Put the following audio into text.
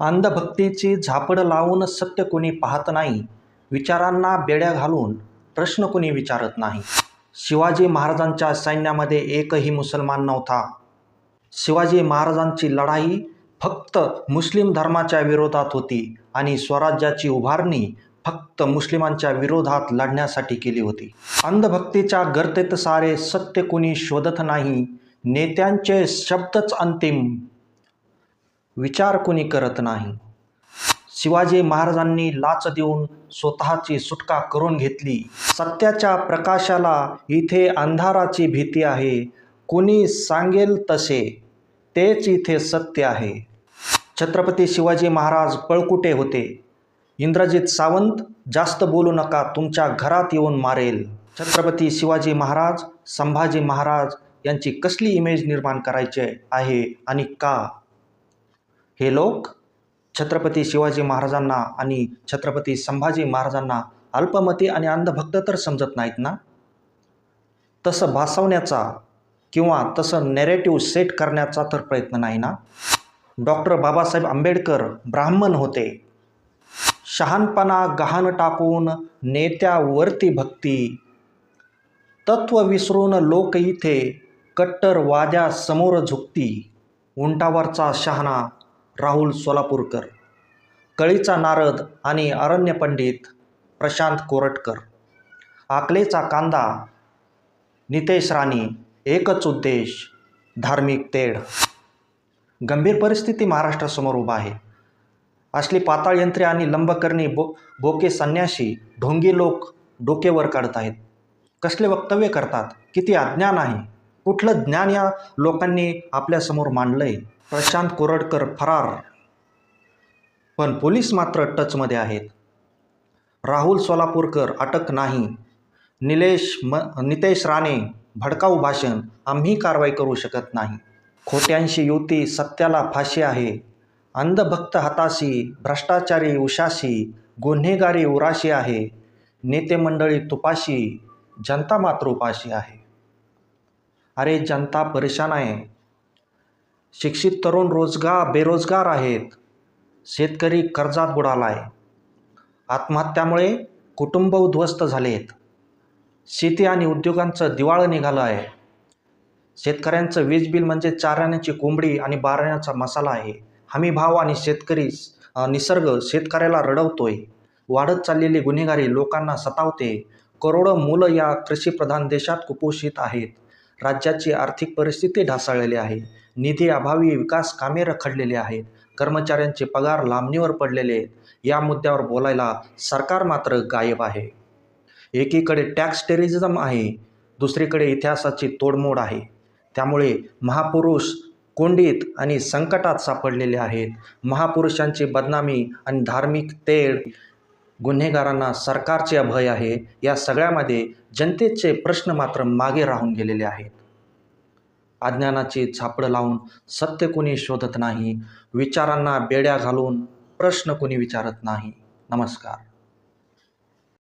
अंधभक्तीची झापड लावून सत्य कोणी पाहत नाही विचारांना बेड्या घालून प्रश्न कोणी विचारत नाही. शिवाजी महाराजांच्या सैन्यामध्ये एकही मुसलमान नव्हता. शिवाजी महाराजांची लढाई फक्त मुस्लिम धर्माच्या विरोधात होती आणि स्वराज्याची उभारणी फक्त मुस्लिमांच्या विरोधात लढण्यासाठी केली होती. अंधभक्तीच्या गर्तेत सारे सत्य कोणी शोधत नाही नेत्यांचे शब्दच अंतिम विचार कोणी करत नाही. शिवाजी महाराजांनी लाच देऊन स्वतःची सुटका करून घेतली. सत्याच्या प्रकाशाला इथे अंधाराची भीती आहे. कोणी सांगेल तसे तेच इथे सत्य आहे. छत्रपती शिवाजी महाराज पळकुटे होते. इंद्रजित सावंत जास्त बोलू नका तुमच्या घरात येऊन मारेल. छत्रपती शिवाजी महाराज संभाजी महाराज यांची कसली इमेज निर्माण करायची आहे आणि का? हे लोक छत्रपती शिवाजी महाराजांना आणि छत्रपती संभाजी महाराजांना अल्पमती आणि अंधभक्त तर समजत नाहीत ना? तसं भासवण्याचा किंवा तसं नेरेटिव्ह सेट करण्याचा तर प्रयत्न नाही ना? डॉक्टर बाबासाहेब आंबेडकर ब्राह्मण होते. शहाणपणा गहाण टाकून नेत्यावरती भक्ती. तत्व विसरून लोक इथे कट्टरवाद्यासमोर झुकती. उंटावरचा शहाणा राहुल सोलापूरकर कळीचा नारद आणि अरण्य पंडित प्रशांत कोरटकर आकलेचा कांदा नितेश राणे एकच उद्देश धार्मिक तेढ. गंभीर परिस्थिती महाराष्ट्रासमोर उभा आहे. असली पाताळ यंत्रे आणि लंबकर्णी बो बोके संन्याशी ढोंगी लोक डोकेवर काढत आहेत. कसले वक्तव्य करतात? किती अज्ञान आहे? कुठलं ज्ञान या लोकांनी आपल्यासमोर मांडलं आहे प्रशांत कोरडकर फरार. पण पोलीस मात्र टचमध्ये आहेत. राहुल सोलापूरकर अटक नाही. निलेश म नितेश राणे भडकाऊ भाषण आम्ही कारवाई करू शकत नाही. खोट्यांशी युती सत्याला फाशी आहे. अंधभक्त हाताशी भ्रष्टाचारी उशाशी गुन्हेगारी उराशी आहे. नेते मंडळी तुपाशी जनता मात्र उपाशी आहे. अरे जनता परेशान आहे. शिक्षित तरुण रोजगार बेरोजगार आहेत. शेतकरी कर्जात बुडाला आहे आत्महत्यामुळे कुटुंब उद्ध्वस्त झालेत. शेती आणि उद्योगांचं दिवाळं निघालं आहे शेतकऱ्यांचं वीज बिल म्हणजे चारण्याची कोंबडी आणि बारण्याचा मसाला आहे. हमी भाव आणि शेतकरी निसर्ग शेतकऱ्याला रडवतोय. वाढत चाललेली गुन्हेगारी लोकांना सतावते. करोडो मुलं या कृषीप्रधान देशात कुपोषित आहेत. राज्याची आर्थिक परिस्थिती ढासळलेली आहे. निधी अभावी विकास कामे रखडलेली आहेत. कर्मचाऱ्यांचे पगार लांबणीवर पडलेले आहेत. या मुद्द्यावर बोलायला सरकार मात्र गायब आहे. एकीकडे टॅक्स टेरिझम आहे दुसरीकडे इतिहासाची तोडमोड आहे. त्यामुळे महापुरुष कोंडीत आणि संकटात सापडलेले आहेत. महापुरुषांची बदनामी आणि धार्मिक तेढ गुन्हेगारांना सरकारचे अभय आहे. या सगळ्यामध्ये जनतेचे प्रश्न मात्र मागे राहून गेलेले आहेत. अज्ञानाची झापडं लावून सत्य कोणी शोधत नाही विचारांना बेड्या घालून प्रश्न कोणी विचारत नाही. नमस्कार.